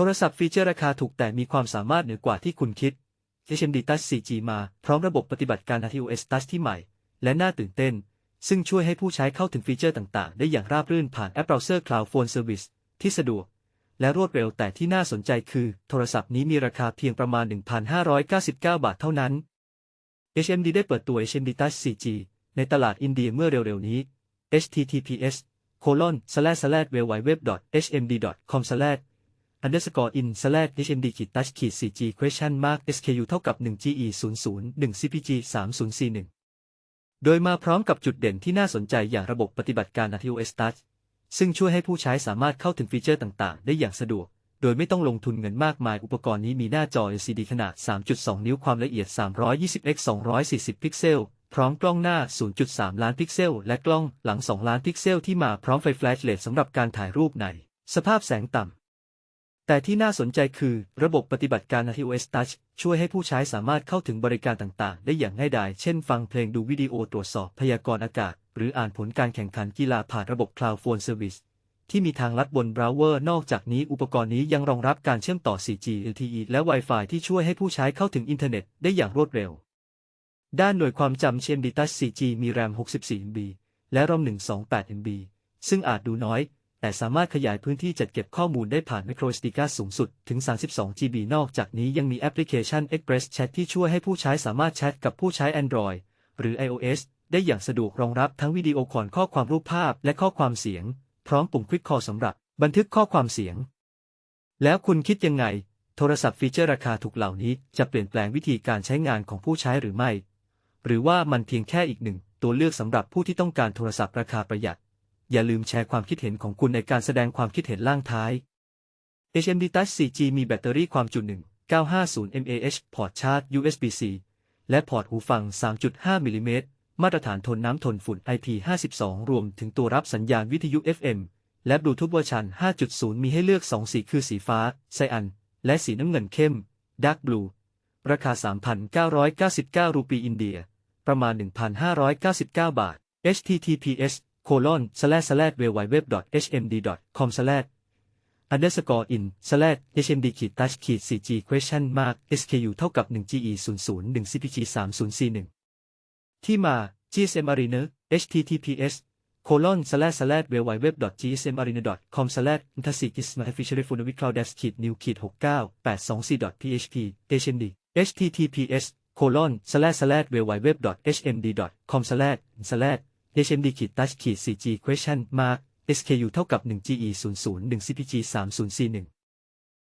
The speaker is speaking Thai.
โทรศัพท์ฟีเจอร์ราคาถูกแต่มีความสามารถเหนือกว่าที่คุณคิด HMD Touch 4G มาพร้อมระบบปฏิบัติการ iOS Touch ที่ใหม่ และน่าตื่นเต้น ซึ่งช่วยให้ผู้ใช้เข้าถึงฟีเจอร์ต่างๆ ได้อย่างราบรื่นผ่านแอปเบราว์เซอร์ Cloud Phone Service ที่สะดวก และรวดเร็วแต่ที่น่าสนใจคือ โทรศัพท์นี้มีราคาเพียงประมาณ 1,599 บาทเท่านั้น HMD ได้เปิดตัว HMD Touch 4G ในตลาดอินเดียเมื่อเร็วๆนี้ https colon slash slash w w w hmd com slash underscore in slash hmd ขีด touch ขีด 4g question mark sku เท่ากับ 1 ge 0 0 1 cpg 3 0 c 1โดยมาพร้อมกับจุดเด่นที่น่าสนใจอย่างระบบปฏิบัติการ iOS Touch ซึ่งช่วยให้ผู้ใช้สามารถเข้าถึงฟีเจอร์ต่างๆ ได้อย่างสะดวก โดยไม่ต้องลงทุนเงินมากมาย อุปกรณ์นี้มีหน้าจอ LCD ขนาด 3.2 นิ้วความละเอียด 320x 240 พิกเซล พร้อมกล้องหน้า 0.3 ล้านพิกเซล และกล้องหลัง 2 ล้านพิกเซลที่มาพร้อมไฟแฟลชเลสสำหรับการถ่ายรูปใน สภาพแสงต่ำ แต่ที่น่าสนใจคือระบบปฏิบัติการ iOS Touch ช่วยให้ผู้ใช้สามารถเข้าถึงบริการต่างๆ ได้อย่างง่ายดาย เช่นฟังเพลงดูวิดีโอตรวจสอบพยากรณ์อากาศ หรืออ่านผลการแข่งขันกีฬาผ่านระบบ Cloud Phone Service ที่มีทางลัดบนเบราว์เวอร์ นอกจากนี้อุปกรณ์นี้ยังรองรับการเชื่อมต่อ 4G LTE และ Wi-Fi ที่ช่วยให้ผู้ใช้เข้าถึงอินเทอร์เน็ตได้อย่างรวดเร็ว ด้านหน่วยความจำ HMD Touch 4G มี RAM 64 MB และ ROM 128 MB ซึ่งอาจดูน้อย แต่สามารถขยายพื้นที่จัดเก็บข้อมูลได้ผ่าน microSD card สูงสุดถึง 32 GB นอกจากนี้ยังมีแอปพลิเคชัน Express Chat ที่ช่วยให้ผู้ใช้สามารถแชทกับผู้ใช้ Android หรือ iOS ได้อย่างสะดวกรองรับทั้งวิดีโอคอลข้อความรูปภาพและข้อความเสียง พร้อมปุ่ม Quick Call สำหรับ บันทึกข้อความเสียง แล้วคุณคิดยังไง โทรศัพท์ฟีเจอร์ราคาถูกเหล่านี้จะเปลี่ยนแปลงวิธีการใช้งานของผู้ใช้หรือไม่ หรือว่ามันเพียงแค่อีกหนึ่งตัวเลือกสำหรับผู้ที่ต้องการโทรศัพท์ราคาประหยัด อย่าลืมแชร์ความคิดเห็นของคุณในการแสดงความคิดเห็นล่างท้าย HMD Touch 4G มีแบตเตอรี่ความจุ 1 950 mAh พอร์ตชาร์จ USB-C และพอร์ตหูฟัง 3.5 มิลลิเมตร มาตรฐานทนน้ำทนฝุ่น IP52 รวมถึงตัวรับสัญญาณวิทยุ FM และบลูทูธเวอร์ชัน 5.0 มีให้เลือก 2 สีคือสีฟ้า ไซอัน และสีน้ำเงินเข้ม Dark Blue ราคา 3,999 รูปีอินเดีย ประมาณ 1,599 บาท https colon slash slash www hmd com slash underscore in slash hmd ขีด touch ขีด 4g question mark sku เท่ากับ 1 ge 0 0 1 cpg 3 0 c 1ที่มา GSM Arena https colon slash slash www gsm arena com slash intasi gisma official for the cloud dash ขีด new ขีด 69 824 php hmd https colon slash slash www hmd com slash slash hmd ขีด touch ขีด 4g question mark sku เท่ากับ 1 ge 0 0 1 cpg 3 0 c 1